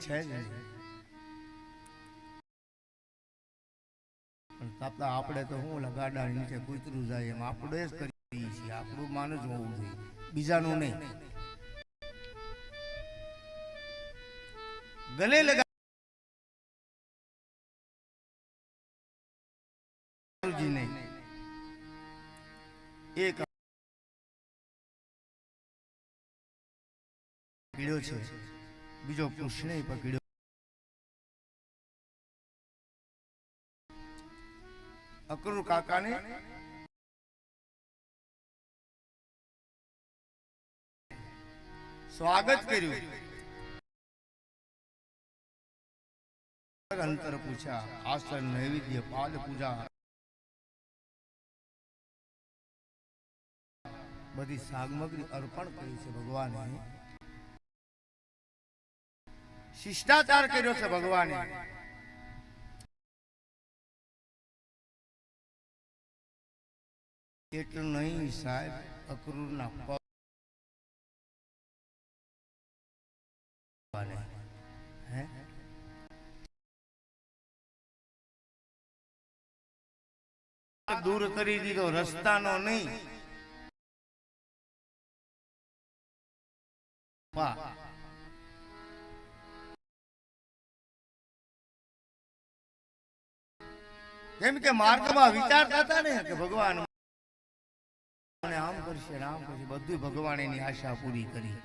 છે જ નહીં. પણ તાપતા આપણે તો શું લગાડા નીચે કૂતરું જાય એમ આપણે જ કરીએ છીએ. આપણું માન જ હોવું જોઈએ. બીજાનું નહીં. ગલે લગા એક પકડ્યો છે. બીજો કૃષ્ણે પકડ્યો અક્રૂર કાકાને સ્વાગત કર્યું. અંતર પૂછ્યા આસન, નૈવેદ્ય, પાદ પૂજા. બધી સામગ્રી અર્પણ કરી છે ભગવાને. શિષ્ટાચાર કર્યો છે ભગવાને. એટલું નહીં સાહેબ અક્રૂરના હે? દૂર કરી દીધો રસ્તાનો નહીં. કેમ કે માર્ગમાં વિચારતા હતા ને કે ભગવાન આમ કરશે આમ કરશે. બધું ભગવાન એની આશા પૂરી કરી.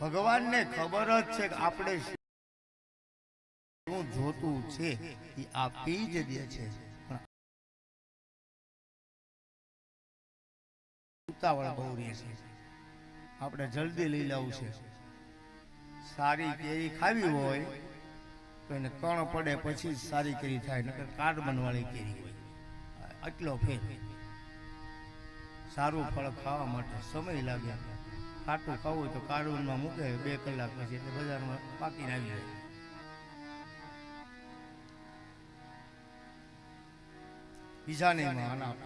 ભગવાનને ખબર જ છે કે આપણે શું જોતું છે. એ આપી જ દે છે. ઉતાવળ બહુ રહે છે. આપણે જલ્દી લઈ લાવું છે. સારી કેરી ખાવી હોય તો એને કણ પડે પછી જ સારી કેરી થાય, નકર કાર્ડ બનવાળી કેરી હોય. આટલો ફેર. સારું ફળ ખાવા માટે સમય લાગે. ખાટું ખાવું હોય તો કાર્ડમાં મૂકે, બે કલાક પછી એટલે બજારમાં પાકીને આવી જાય. બીજાને માન આપે